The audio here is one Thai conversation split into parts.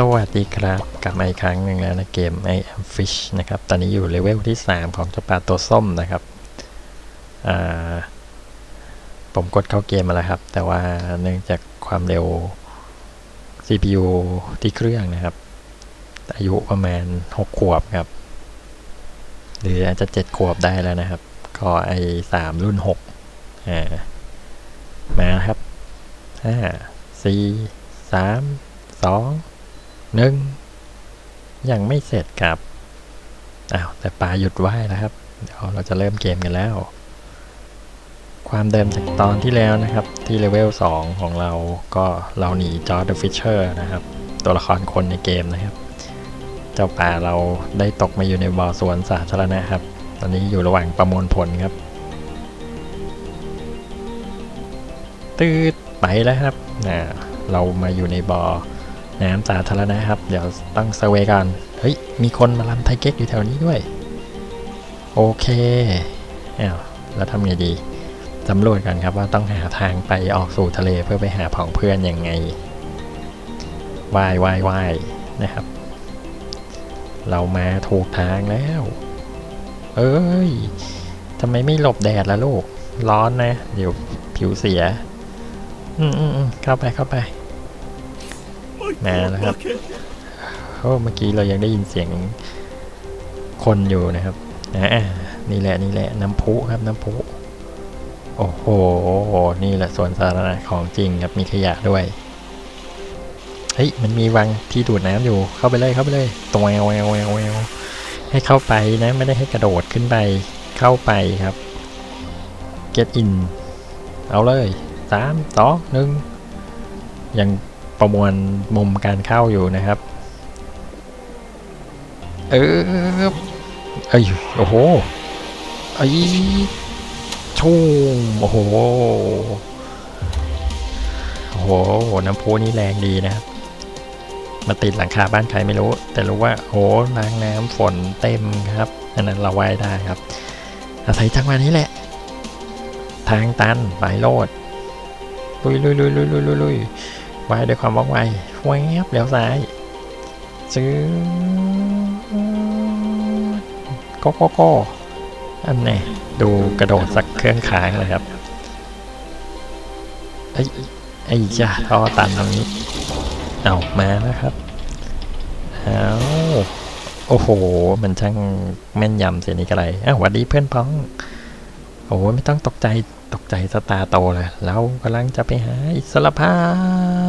สวัสดีครับกลับมาอีกครั้งหนึ่งแล้วนะเกม I am Fish นะครับ ตอนนี้อยู่เลเวลที่ 3 ของเจ้าปลาตัวส้มนะครับ ผมกดเข้าเกมมาแล้วครับ แต่ว่าเนื่องจากความเร็ว CPU ที่เครื่องนะครับ อายุประมาณ 6 ขวบครับ หรืออาจจะ 7 ขวบได้แล้วนะครับ ก็ไอ3รุ่น6อ่ามาครับ5 4 3 2 หนึ่งยังไม่เสร็จครับอ้าวแต่ปลาหยุดว่ายแล้วครับ เดี๋ยวเราจะเริ่มเกมกันแล้ว ความเดิมจากตอนที่แล้วนะครับ ที่เลเวล 2 ของเราก็เราหนีจอร์ดฟิชเชอร์นะครับ ตัวละครคนในเกมนะครับ เจ้าป่าเราได้ตกมาอยู่ในบ่อสวนสาธารณะครับ ตอนนี้อยู่ระหว่างประมวลผลครับ ตืดไปแล้วครับนะเรามาอยู่ในบ่อ น้ำสาธารณะครับ เดี๋ยวต้องเซเวกัน เฮ้ย มีคนมาลำไทเก๊กอยู่แถวนี้ด้วย โอเคอ้าวแล้วทำไงดีสำรวจกันครับว่าต้องหาทางไปออกสู่ทะเลเพื่อไปหาผองเพื่อนยังไงวายวายวายนะครับ เรามาถูกทางแล้ว เอ้ยทำไมไม่หลบแดดล่ะลูก ร้อนนะ เดี๋ยวผิวเสีย อืมอืมอืมเข้าไปเข้าไป มาแล้วครับโอ้เมื่อกี้เรายังได้ยินเสียงคนอยู่นะครับอ่านี่แหละนี่แหละน้ำพุครับน้ำพุโอ้โห นี่แหละสวนสาธารณะของจริงครับมีขยะด้วย เฮ้ย มันมีวังที่ดูดน้ำอยู่ เข้าไปเลยเข้าไปเลยตรงแววแววแววแววให้เข้าไปนะ ไม่ได้ให้กระโดดขึ้นไป เข้าไปครับ get in เอาเลยสามสองหนึ่งยัง ประมวลมุมการเข้าอยู่นะครับ เออเอ้ยโอ้โหไอ้ชุ่มโอ้โหโอ้โหน้ำพุนี่แรงดีนะครับมาติดหลังคาบ้านใครไม่รู้ แต่รู้ว่าโอ้ล้างน้ำฝนเต็มครับอันนั้นเราไหว้ได้ครับ อาศัยจังหวะนี้แหละ ทางตันไปโลดลุยลุยลุยลุยลุยลุยลุย ไว้ด้วยความว่องไวแวบแล้วซ้ายซื้อโก็ก็ก็อันนี้ดูกระโดดสักเครื่องค้างเลยครับไอ้ยไอ้จ้าท่อตันตรงนี้เอามาแล้วครับเอาโอ้โห มันช่างแม่นยำเสียนี่กระไรอ้าวหวัดดีเพื่อนพ้อง โอ้ไม่ต้องตกใจตกใจสตาร์โตเลยเรากำลังจะไปหาอิสรภาพ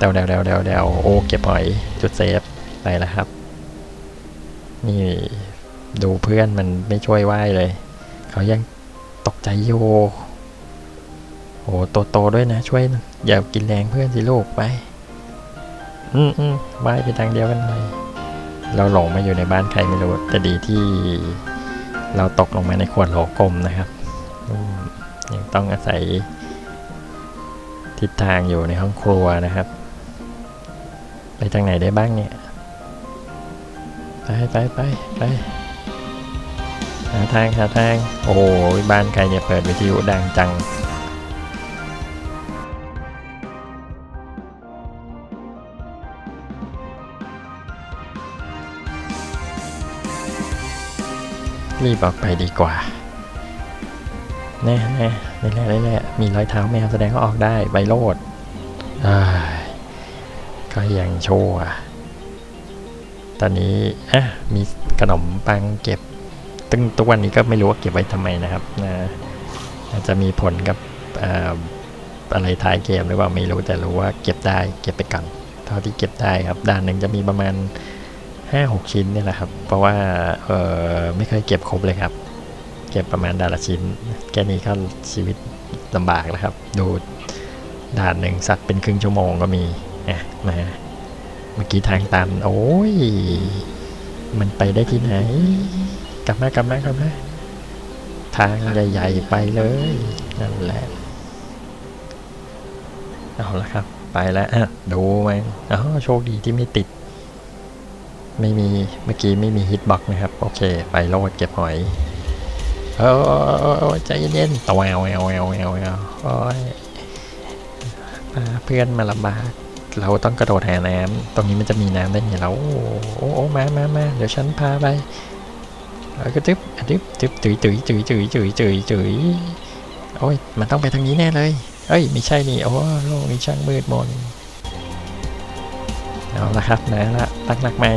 เดวเดวเดวเดวเดวโอ้เก็บหอยจุดเซฟไปแล้วครับ นี่ดูเพื่อนมันไม่ช่วยไหวเลย เขายังตกใจอยู่โอ้โตโตด้วยนะ ช่วยอย่ากินแรงเพื่อนสิลูกไป อืมอืมไหวไปทางเดียวกันเลยเราหลงมาอยู่ในบ้านใครไม่รู้แต่ดีที่เราตกลงมาในขวดโหลกลมนะครับยังต้องอาศัยทิศทางอยู่ในห้องครัวนะครับ ไปทางไหนได้บ้างเนี่ย ไปไปไปไปหาทางหาทาง โอ้โหบ้านใครเนี่ยเปิดวิทยุดังจังรีบออกไปดีกว่าแน่แน่นี่แหละนี่แหละมีรอยเท้าแมวแสดงว่าออกได้ใบโลดอ้ย ก็ยังโชว์อะตอนนี้อะมีขนมปังเก็บตึงทุกวันนี้ก็ไม่รู้ว่าเก็บไว้ทำไมนะครับนะอาจจะมีผลกับออะไรท้ายเกมหรือเปล่าไม่รู้แต่รู้ว่าเก็บได้เก็บไปก่อนเท่าที่เก็บได้ครับด้านหนึ่งจะมีประมาณห้าหกชิ้นเนี่ยแหละครับ เพราะว่าเออไม่เคยเก็บครบเลยครับ เก็บประมาณด่านละชิ้น แค่นี้ก็ชีวิตลำบากแล้วครับ ดูด่านหนึ่งสัตว์เป็นครึ่งชั่วโมงก็มี อะมาเมื่อกี้ทางตัน โอ้ย มันไปได้ที่ไหน กลับมากลับมากลับมาทางใหญ่ ๆ ไปเลย นั่นแหละ เอาละครับ ไปแล้วอะดูมันอ๋อโชคดีที่ไม่ติด ไม่มี เมื่อกี้ไม่มีฮิตบ็อกนะครับ โอเค ไปโลดเก็บหอยเออใจเย็นๆตะแววแววแววแววแวโอ้ยเพื่อนมาลำบาก เราต้องกระโดดหาน้ำตรงนี้มันจะมีน้ำได้ไงแล้วโอ้โอ้โอ้มามามาเดี๋ยวฉันพาไปแล้วก็จึ๊บอะจึ๊บจึ๊บจุ๋ยจุ๋ยจุ๋ยจุ๋ยจุ๋ยจุ๋ยจุ๋ยโอ้ยมันต้องไปทางนี้แน่เลยเอ้ยไม่ใช่นี่โอ้โลกนี้ช่างมืดมนเอาละครับนะละตั้งหลักใหม่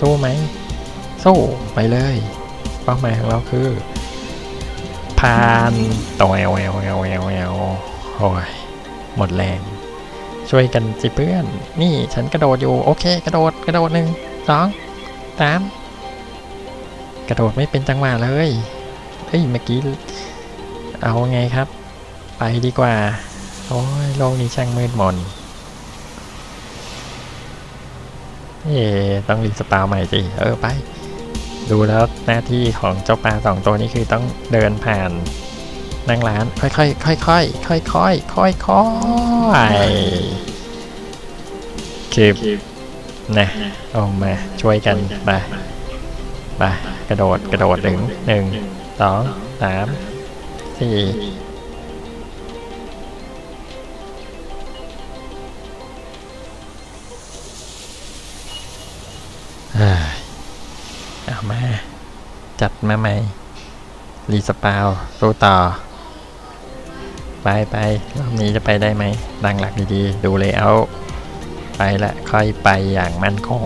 สู้ไหมสู้ไปเลย เป้าหมายของเราคือผ่านตัวแอวแอวแอวแอวแอวโอ้ยหมดแรง ช่วยกันสิเพื่อน นี่ฉันกระโดดอยู่ โอเค กระโดด กระโดดหนึ่งสองสามกระโดดไม่เป็นจังหวะเลย เฮ้ย เมื่อกี้ เอาไงครับ ไปดีกว่า โอ้ยโลกนี้ช่างมืดมนเอ๊ะต้องรีสปาวใหม่สิ เออไป ดูแล้วหน้าที่ของเจ้าปลาสองตัวนี้คือต้องเดินผ่าน นั่งร้าน ค่อยๆค่อยๆค่อยๆค่อยค่อยๆคือนะเอามาช่วยกันไปไปกระโดดกระโดดหนึ่งหนึ่งสองสามสี่เฮ้ยเอามา จัดมาใหม่ รีสปาวสู้ต่อ ไปไปรอบนี้จะไปได้ไหมดังหลักดีๆ ดูเลยเอาไปละค่อยไปอย่างมั่นคง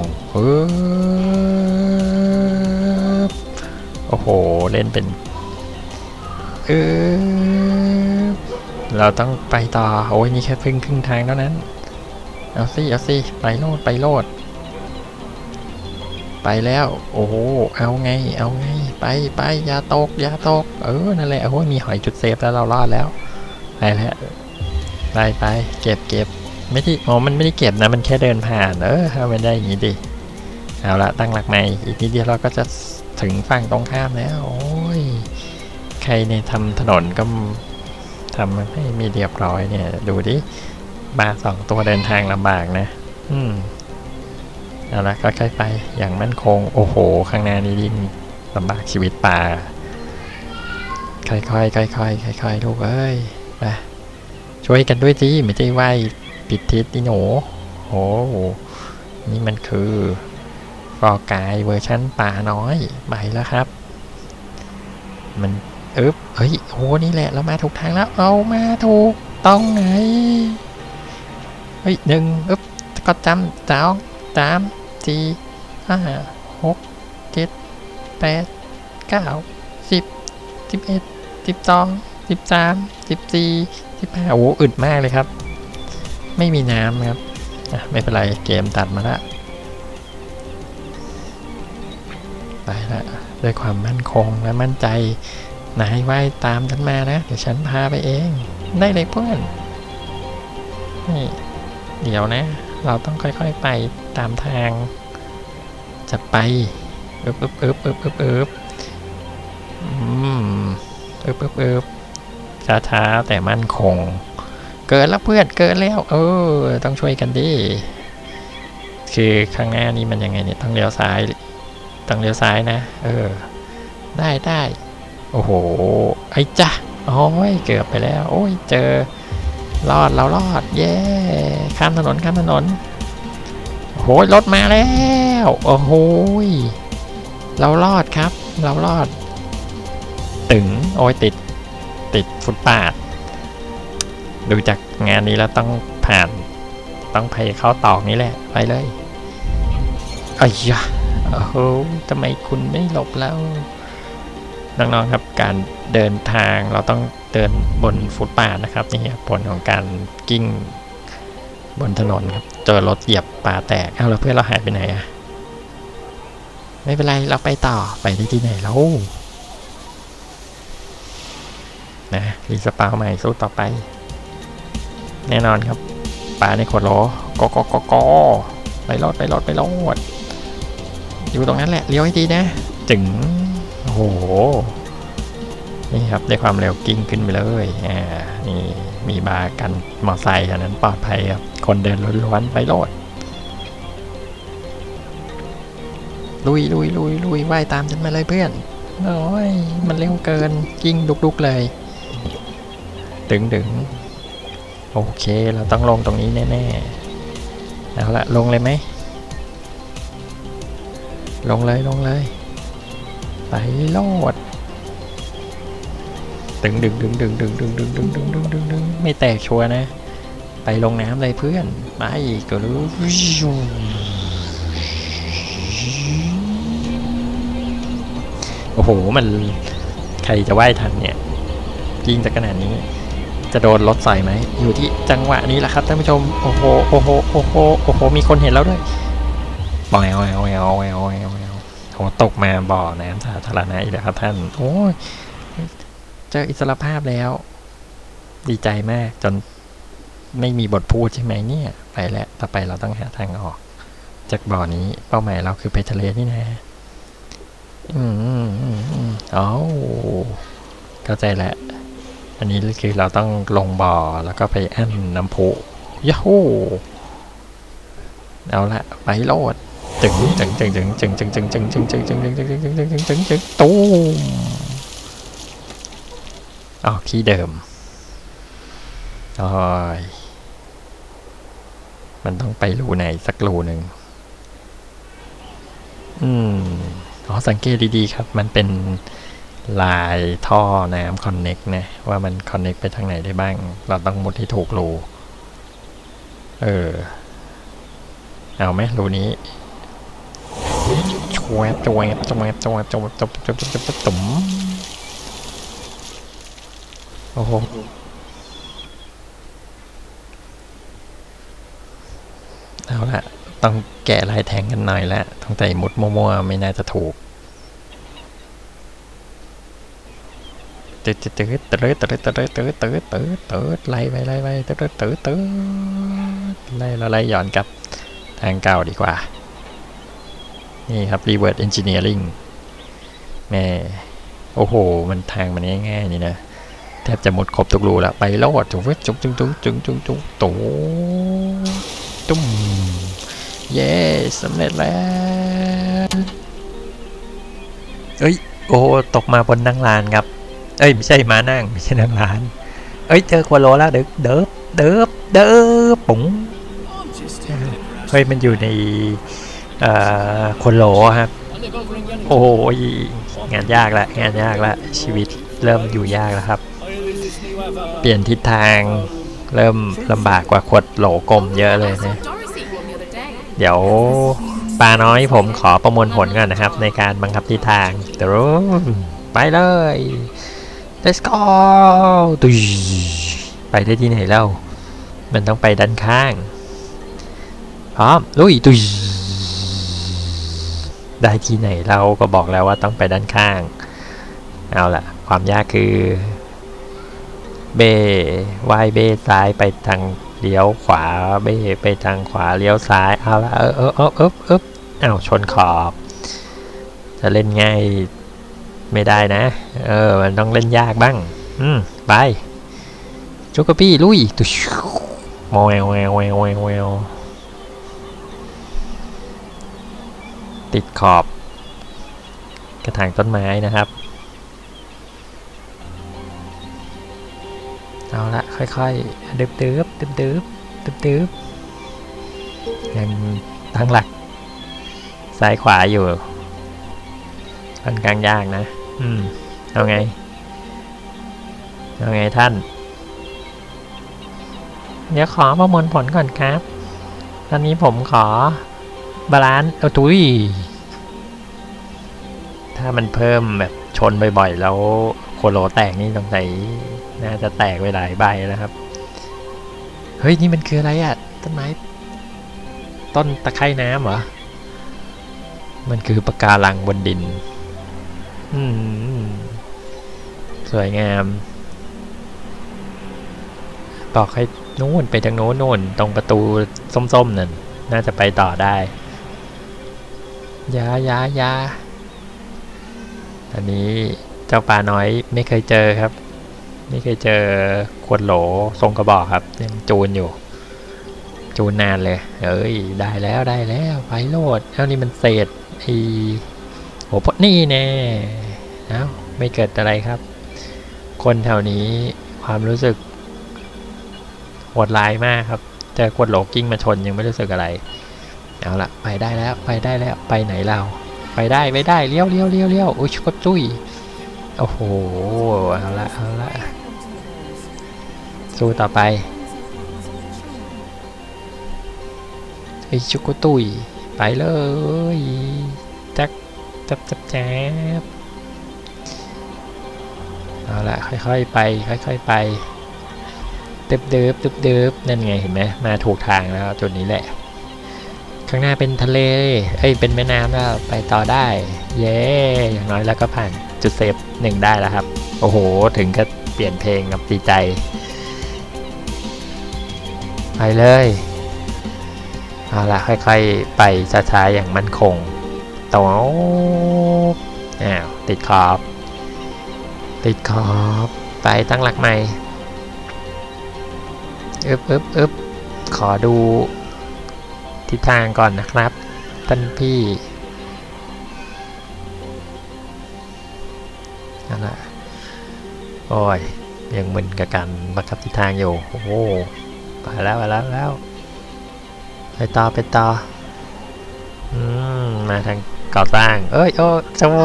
โอ้โห เล่นเป็นเออเราต้องไปต่อ โอ้ยนี่แค่พิ่งครึ่งทางเท่านั้น เอาสิเอาสิไปโลดไปโลด ไปแล้ว โอ้โหเอาไง เอาไง ไปไปอย่าตกอย่าตก เออ นั่นแหละโอ้ยมีหอยจุดเซฟแล้วเรารอดแล้ว ไปแล้วไปไปเก็บเก็บไม่ที่อ๋อมันไม่ได้เก็บนะมันแค่เดินผ่านเออทำมันได้อย่างนี้ดิเอาละตั้งหลักใหม่อีกนิดเดียวเราก็จะถึงฝั่งตรงข้ามแล้วโอ้ยใครเนี่ยทำถนนก็ทำให้มีเรียบร้อยเนี่ย ดูดิมาสองตัวเดินทางลำบากนะ อืมเอาละก็ค่อยไปอย่างมั่นคง โอ้โห ข้างหน้านี้ยิ่งลำบากชีวิตป่า ค่อยๆค่อยๆค่อยๆลูกเอ้ย ไปช่วยกันด้วยสิไม่ใช่ไหวผิดทิศนี่หนูโอ้โหนี่มันคือฟอร์กายเวอร์ชันป่าน้อยไปแล้วครับ มันอึ๊บเฮ้ยโหนี่แหละเรามาถูกทางแล้วเอามาถูกต้องไหนเฮ้ยหนึ่งอึ๊บก็จำสองสามสี่ห้าหกเจ็ดแปดเก้าสิบสิบเอ็ดสิบสอง สิบสามสิบสี่สิบห้าโอ้อึดมากเลยครับ ไม่มีน้ำครับไม่เป็นไรเกมตัดมาละไปละด้วยความมั่นคงและมั่นใจนายว่ายตามฉันมานะ เดี๋ยวฉันพาไปเอง ได้เลยเพื่อนนี่เดี๋ยวนะ เราต้องค่อยๆไปตามทาง จะไปอึบอึบอึบอึบอึบอึบอืมอึบอึบอึบ ช้าๆแต่มั่นคง เกินแล้วเพื่อนเกินแล้ว เออ ต้องช่วยกันดิคือข้างหน้านี้มันยังไงเนี่ยต้องเลี้ยวซ้ายต้องเลี้ยวซ้ายนะ เออ ได้ได้โอ้โหไอ้จ้ะโอ้ยเกือบไปแล้ว โอ้ยเจอรอดเรารอด เย้ข้ามถนนข้ามถนนโอ้โหรถมาแล้วโอ้โหยเรารอดครับ เรารอดตึงโอ้ยติด ติดฟุตปาด ดูจากงานนี้แล้วต้องผ่าน ต้องไปเข้าตอกนี้แหละ ไปเลยอ้ยยะโอ้โหทำไมคุณไม่หลบแล้ว น้องๆครับการเดินทางเราต้องเดินบนฟุตปาดนะครับนี่ผลของการกิ้งบนถนนครับ เจอรถเหยียบป่าแตกเอาแล้วเพื่อนเราหายไปไหนอะไม่เป็นไร เราไปต่อไปได้ที่ไหนแล้ว นะรีสปาวใหม่สู้ต่อไป แน่นอนครับปลาในขวดโหลกกกกไปรอดไปรอดไปรอดอยู่ตรงนั้นแหละเลี้ยวให้ดีนะจึงโอ้โหนี่ครับได้ความเร็วกิ้งขึ้นไปเลยอ่านี่มีบาร์กันมอไซค์อันนั้นปลอดภัยครับคนเดินล้วนๆไปโลดลุยลุยลุยลุยว่ายตามฉันมาเลยเพื่อนโอ้ยมันเร็วเกินกิ้งดุกๆเลย ดึงดึงโอเค เราต้องลงตรงนี้แน่ๆเอาละลงเลยไหม ลงเลยลงเลย ไปโลดดึงดึงดึงดึงดึงดึงดึงดึงดึงดึงดึงดึงไม่แตกชัวนะ ไปลงน้ำเลยเพื่อนไปก็รู้โอ้โห มันใครจะว่ายทันเนี่ยยิงจากขนาดนี้ จะโดนรถใส่ไหม อยู่ที่จังหวะนี้แหละครับท่านผู้ชม โอ้โห โอ้โห โอ้โห โอ้โห มีคนเห็นแล้วด้วยแอวแอวแอวแอวแอวแอวโหตกมาบ่อน้ำสาธารณะอีกแล้วครับท่าน โอ้ย เจออิสรภาพแล้ว ดีใจมากจนไม่มีบทพูดใช่ไหมเนี่ย ไปแล้ว ต่อไปเราต้องหาทางออก จากบ่อนี้ เป้าหมายเราคือไปทะเลนี่นะ อืมอืมอืมอืมอ๋อเข้าใจแล้ว อันนี้คือเราต้องลงบ่อแล้วก็ไปแอั้นน้ำพุยาฮูเอาละไปโลดจึงจึงจึงจึงจึงจึงจึงจึงจึงจึงจึงจึงจึงจึงจึงจึงจึงจึงจึงตูมอ๋อที่เดิมโอ้ยมันต้องไปรูไหนสักรูหนึ่งอืมอ๋อสังเกตดีๆครับ มันเป็น ลายท่อน้ำคอนเน็กนะว่ามันคอนเน็กไปทางไหนได้บ้าง เราต้องมุดที่ถูกรูเออ เอาไหมรูนี้ชวบชวบชวบชวบชวบชวบชวบชวบชวบตุ๋มโอ้โหเอาละต้องแกะลายแทงกันหน่อยละต้องใส่มุดมั่วๆ ไม่น่าจะถูก ตืดตืดตืดตืดตืดตืดตืดตืดตืดตืดไล่ไปไล่ไปตืดตืดตืดตืดไล่แล้วไล่ย้อนกลับทางเก่าดีกว่า นี่ครับ reverse engineering แม่โอ้โห มันทางมันง่ายๆนี่นะ แทบจะหมดครบทุกรูแล้ว ไปโลดจุ๊บจุ๊บจุ๊บจุ๊บจุ๊บจุ๊บจุ๊บตุ๊ตุ้มเย้สำเร็จแล้วเอ้ย โอ้ ตกมาบนนั่งลานครับ เอ้ยไม่ใช่มานั่งไม่ใช่นั่งร้าน เอ้ยเจอควาโลแล้วเดิบเดิบเดิบเดิบปุ๋งเฮ้ยมันอยู่ในเอ่อควาโลครับ โอ้ยงานยากละงานยากละชีวิตเริ่มอยู่ยากแล้วครับ เปลี่ยนทิศทางเริ่มลำบากกว่าขวดโหลกลมเยอะเลยนะ เดี๋ยวปลาน้อยผมขอประมวลผลก่อนนะครับ ในการบังคับทิศทางเดี๋ยวไปเลย let's go ตุยไปได้ที่ไหนเล่ามันต้องไปด้านข้าง พร้อม ลุย ตุยได้ที่ไหนเราก็บอกแล้วว่าต้องไปด้านข้าง เอาละความยากคือเบวายเบซ้ายไปทางเลี้ยวขวาเบไปทางขวาเลี้ยวซ้าย เอาละเออเออเออเออเออเอาชนขอบ จะเล่นง่าย ไม่ได้นะ เออ มันต้องเล่นยากบ้าง อืม ไปจุกกะปี้ลุยตุชมอแววแววแววแววววติดขอบ กระถางต้นไม้นะครับ เอาละค่อยๆดึบดึบดึบดึบดึบดึบยังตั้งหลัก ซ้ายขวาอยู่ค่อนข้างยากนะ อืม เอาไง เอาไงท่าน เดี๋ยวขอประมวลผลก่อนครับ ตอนนี้ผมขอบาลานซ์เอาตุยถ้ามันเพิ่มแบบชนบ่อยๆ แล้วโคโลแตกนี่ตรงไหนน่าจะแตกไปหลายใบแล้วครับ เฮ้ย นี่มันคืออะไรอะ ต้นไม้ ต้นตะไคร่น้ำเหรอ มันคือปะการังบนดิน สวยงาม บอกให้นู่นไปทางโน้นโน่นตรงประตูส้มๆนั่นน่าจะไปต่อได้ยายาอยาอันนี้เจ้าปลาน้อยไม่เคยเจอครับ ไม่เคยเจอขวดโหลทรงกระบอกครับยังจูนอยู่ จูนนานเลย เอ้ยได้แล้วได้แล้วไปโลดเอ้านี่มันเศษไอ โหพนี่แน่เอ้าไม่เกิดอะไรครับ คนแถวนี้ความรู้สึกโหดร้ายมากครับเจอกดโหลกิ้งมาชนยังไม่รู้สึกอะไรเอาละไปได้แล้วไปได้แล้วไปไหนเรา ไปได้ไปได้เลี้ยวเลี้ยวเลี้ยวเลี้ยวอุ้ยชุกจุ้ยโอ้โหเอาละเอาละสู้ต่อไปไอชุกตุยไปเลย จับจับแจ๊บเอาละค่อยๆไป ค่อยๆไปเดิบเดิบเดิบเดิบนั่นไงเห็นไหมมาถูกทางแล้วจุดนี้แหละ ข้างหน้าเป็นทะเลเอ้ยเป็นแม่น้ำแล้วไปต่อได้ เย้อย่างน้อยแล้วก็ผ่านจุดเซฟหนึ่งได้แล้วครับ โอ้โห ถึงก็เปลี่ยนเพลงกับดีใจ ไปเลยเอาละค่อยๆ ไปช้าๆอย่างมั่นคง ตอ้าวติดขอบ ติดขอบ ไปตั้งหลักใหม่อึบอึบอึบขอดูทิศทางก่อนนะครับท่านพี่นั่นแหละโอ้ย ยังมึนกับการบังคับทิศทางอยู่ โอ้โหไปแล้วไปแล้วไปแล้ว ไปต่อไปต่อ อืม มาทาง ก่อสร้าง เอ้ยโอ้จว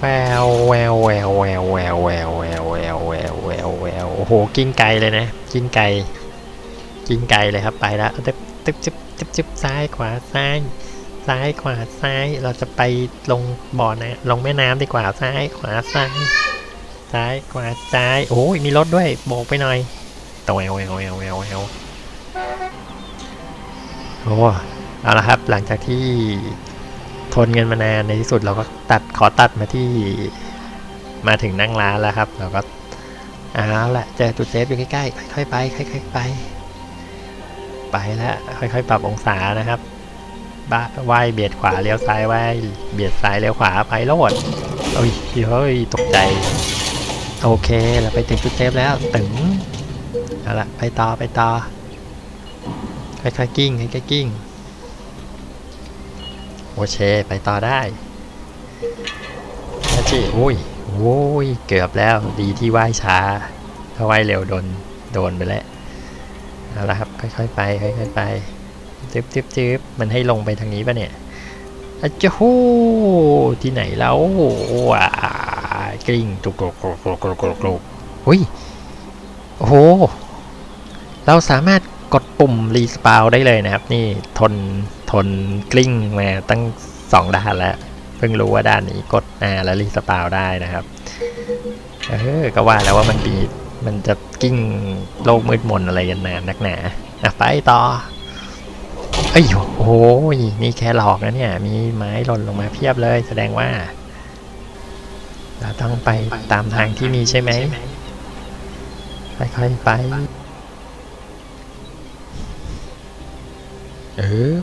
แววแววแววแววแววแววแววแววแววแววแววโอ้โหกิ้งไกลเลยนะ กิ้งไกลกิ้งไกลเลยครับไปแล้วตึ๊บตึ๊บจึ๊บจึ๊บจึ๊บซ้ายขวาซ้ายซ้ายขวาซ้ายเราจะไปลงบ่อนะลงแม่น้ำดีกว่าซ้ายขวาซ้ายซ้ายขวาซ้ายโอ้ยมีรถด้วยโบกไปหน่อยตวแววแววแววแววแววโอ้ เอาละครับ หลังจากที่ทนกันมานานในที่สุดเราก็ตัดขอตัดมาที่มาถึงนั่งร้านแล้วครับ เราก็เอาละเจอจุดเซฟอยู่ใกล้ๆค่อยๆไปค่อยๆไป ไปแล้วค่อยๆ ปรับองศานะครับบ้าว่ายเบียดขวาเลี้ยวซ้ายว่ายเบียดซ้ายเลี้ยวขวาไปโลดโอ้ยเฮ้ยตกใจ โอเคเราไปถึงจุดเซฟแล้วตึงเอาละไปต่อไปต่อค่อยๆกิ้งค่อยๆกิ้ง โอเคไปต่อได้นะจิโอ้ยโอ้ยเกือบแล้วดีที่ว่ายช้า ถ้าว่ายเร็วโดนโดนไปแล้วเอาละครับค่อยๆไปค่อยๆไปจึ๊บจึ๊บจึ๊บมันให้ลงไปทางนี้ปะเนี่ยอะเจ้าโหที่ไหนแล้วว้ากริ้งตุกกรกกรกกรกกรกกรกอุ้ยโอ้โหเราสามารถกดปุ่มรีสปาวได้เลยนะครับ นี่ทน นกลิ้งมาตั้งสองด้านแล้ว เพิ่งรู้ว่าด้านนี้กดอ่าแล้วรีสปาวได้นะครับเออก็ว่าแล้วว่ามันมีมันจะกิ้งโลกมืดมนอะไรกันนานนักหนาอะไปต่อเอ้ยโอ้ยนี่แค่หลอกนะเนี่ย มีไม้หล่นลงมาเพียบเลย แสดงว่า เราต้องไปตามทางที่มีใช่ไหมค่อยๆไปเออ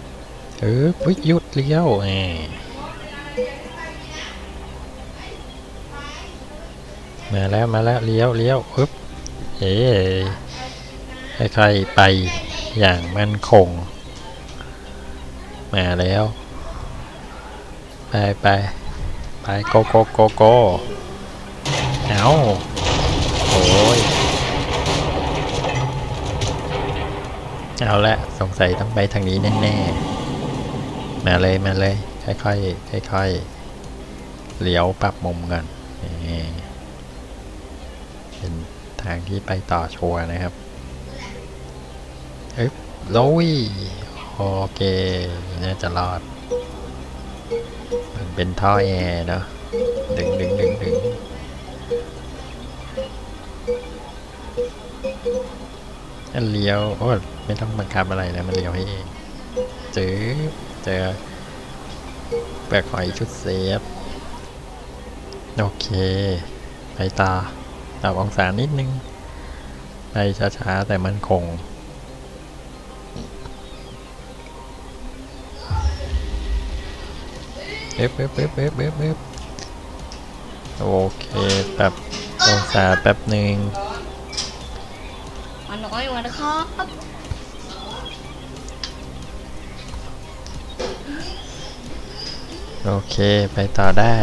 เออปุ๊ยหยุดเลี้ยวแหมมาแล้วมาแล้วเลี้ยวเลี้ยวอึ๊บเอ๋ค่อยๆไปอย่างมั่นคง มาแล้ว ไปไปไปโกโกโกโกเอาโอ้ยเอาละสงสัยต้องไปทางนี้แน่ๆ มาเลยมาเลยค่อยๆค่อยๆเลี้ยวปรับมุมก่อนเป็นทางที่ไปต่อชัวร์นะครับเอ๊บลุยโอเคน่าจะรอด มันเป็นท่อแอร์เนาะดึงดึงดึงดึงอันเลี้ยว โอ้ไม่ต้องบังคับอะไรแล้วมันเลี้ยวให้เองเจอ เจอแปลกหอยชุดเซฟ โอเค ไปต่อปรับองศานิดนึง ไปช้าๆ แต่มันคง เอฟเอฟเอฟเอฟเอฟเอฟโอเคปรับองศาแป๊บหนึ่งมาน้อยมานะครับ โอเค ไปต่อได้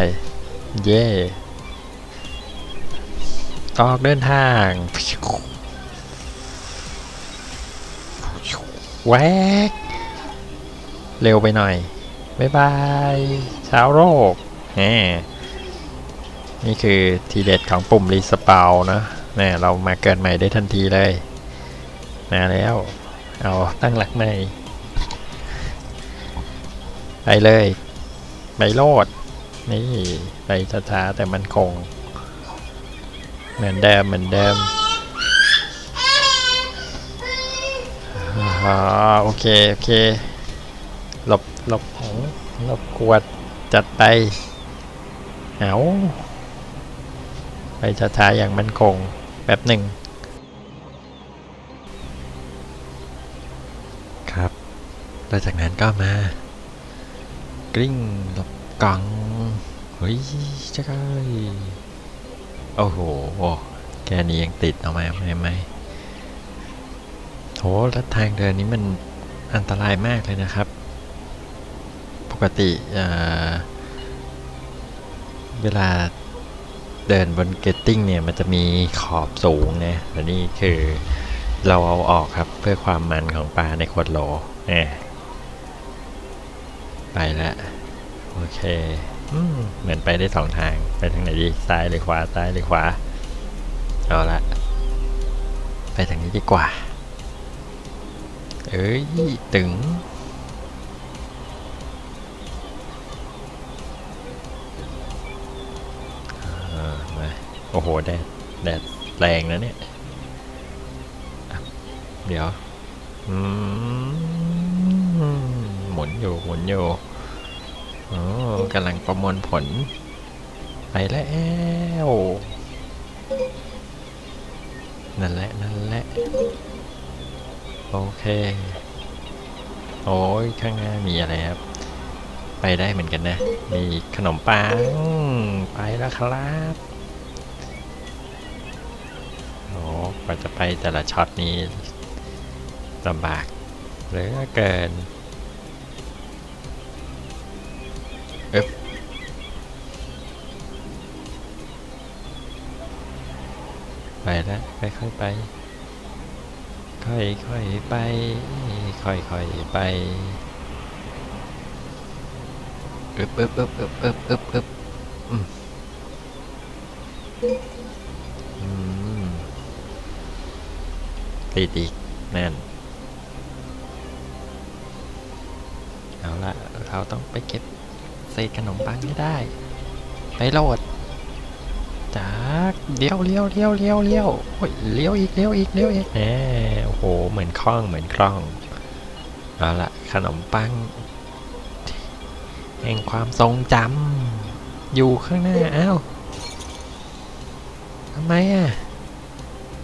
เย่ออกเดินทาง แวก เร็วไปหน่อย บ๊ายบายชาวโลกแหมนี่คือทีเด็ดของปุ่มรีสปาวนะแน่เรามาเกิดใหม่ได้ทันทีเลย มาแล้ว เอาตั้งหลักใหม่ไปเลย ไปโลด นี่ไปช้าๆแต่มันคง เหมือนเดิมเหมือนเดิมอ๋อโอเค โอเค หลบหลบของหลบขวดจัดไป เอาไปช้าๆอย่างมันคงแป๊บหนึ่งครับแล้วจากนั้นก็มา ลิ้งหลบกล่องเฮ้ยจะไกโอ้โหแค่นี้ยังติดออาไหมไหมโหแล้วทางเดินนี้มันอันตรายมากเลยนะครับ ปกติเวลาเดินบนเกตติ้งเนี่ยมันจะมีขอบสูงนะแต่นี่คือเราเอาออกครับเพื่อความมันของปลาในขวดโหลแหม ไปแล้วโอเคอืมเหมือนไปได้สองทาง ไปทางไหนดีซ้ายหรือขวาซ้ายหรือขวาเอาละไปทางนี้ดีกว่า เอ้ยตึงอ่ามา โอ้โห แดด แดดแรงนะเนี่ยอะเดี๋ยวอืมหมุนอยู่ หมุนอยู่ โอ้กำลังประมวลผล ไปแล้วนั่นแหละ นั่นแหละ โอเค โอ้ย ข้างหน้ามีอะไรครับ ไปได้เหมือนกันนะ มีขนมปัง ไปแล้วครับ โอ้กว่าจะไปแต่ละช็อตนี้ลำบากเหลือเกิน ไปแล้วค่อยๆไป ค่อยๆไป ค่อยๆไปอึบอึบอึบอึบอึบอึบอึบติดอีกนั่นเอาละเราต้องไปเก็บเศษขนมปังให้ได้ ไปโหลด เลี้ยวเลี้ยวเลี้ยวเลี้ยวเลี้ยวโอ้ยเลี้ยวอีกเลี้ยวอีกเลี้ยวอีกแหมโอ้โห เหมือนคล่องเหมือนคล่องเอาละขนมปังแห่งความทรงจำอยู่ข้างหน้าอ้าวทำไมอะ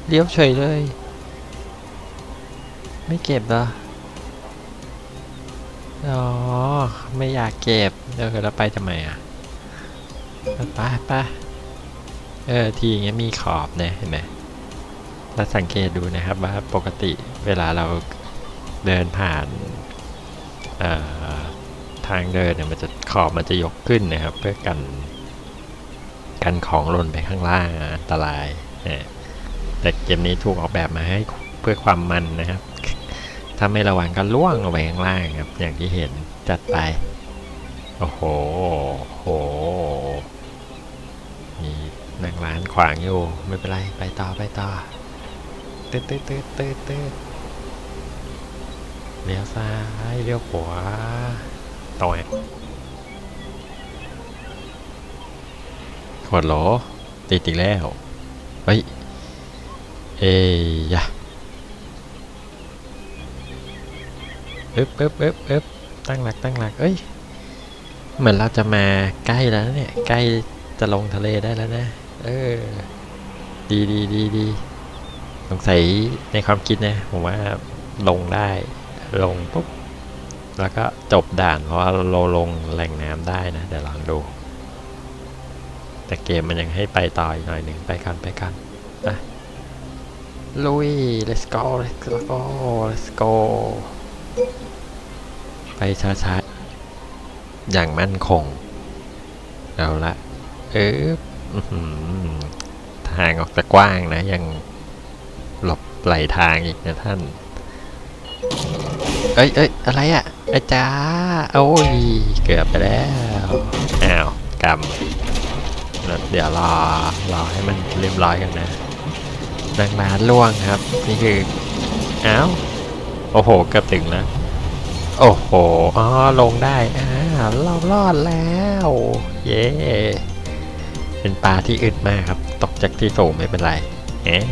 เลี้ยวเฉยเลย ไม่เก็บเหรออ๋อ ไม่อยากเก็บเดี๋ยวเราไปทำไมอะไปไป เออทีอย่างเงี้ยมีขอบนะเห็นไหมเราสังเกตดูนะครับว่าปกติเวลาเราเดินผ่านทางเดินเนี่ยมันจะขอบมันจะยกขึ้นนะครับ เพื่อกันกันของหล่นไปข้างล่างอันตรายนะแต่เกมนี้ถูกออกแบบมาให้เพื่อความมันนะครับ ถ้าไม่ระวังก็ล่วงลงไปข้างล่างครับ อย่างที่เห็นจัดไป โอ้โหโห นั่งร้านขวางอยู่ ไม่เป็นไร ไปต่อไปต่อตืดตืดตืดตืดตืดเลี้ยวซ้ายเลี้ยวขวาต่อยขวดโหลติดอีกแล้ว เฮ้ย เอ้ยยะอึ๊บเอ๊บเอ๊บเอ๊บตั้งหลักตั้งหลัก เอ้ย เหมือนเราจะมาใกล้แล้วเนี่ย ใกล้จะลงทะเลได้แล้วนะ เออ ดีดีดีดีสงสัยในความคิดนะ ผมว่าลงได้ ลงปุ๊บ แล้วก็จบด่านเพราะเราลงแหล่งน้ำได้นะเดี๋ยวลองดู แต่เกมมันยังให้ไปต่ออีกหน่อยหนึ่งไปกันไปกันนะลุย let's go let's go let's go ไปช้าๆอย่างมั่นคง เอาละเออ ทางออกจะกว้างนะ ยังหลบไหลทางอีกนะท่าน เอ้ยเอ้ยอะไรอะอาจารย์โอ้ย เกือบไปแล้ว อ้าวกำเดี๋ยวรอ รอให้มันเรียบร้อยกันนะดังร้านล่วงครับ นี่คือ อ้าว โอ้โหเกือบถึงแล้วโอ้โห อ๋อ ลงได้อ่าเรารอดแล้ว เย้ เป็นปลาที่อึดมากครับ ตกจากที่สูงไม่เป็นไรเอ๊ะ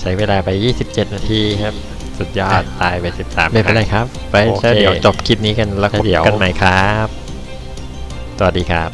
ใช้เวลาไป 27 นาทีครับ สุดยอด ตายไป 13 ไม่เป็นไรครับ ไปเดี๋ยวจบคลิปนี้กันแล้วเดี๋ยวกันใหม่ครับ สวัสดีครับ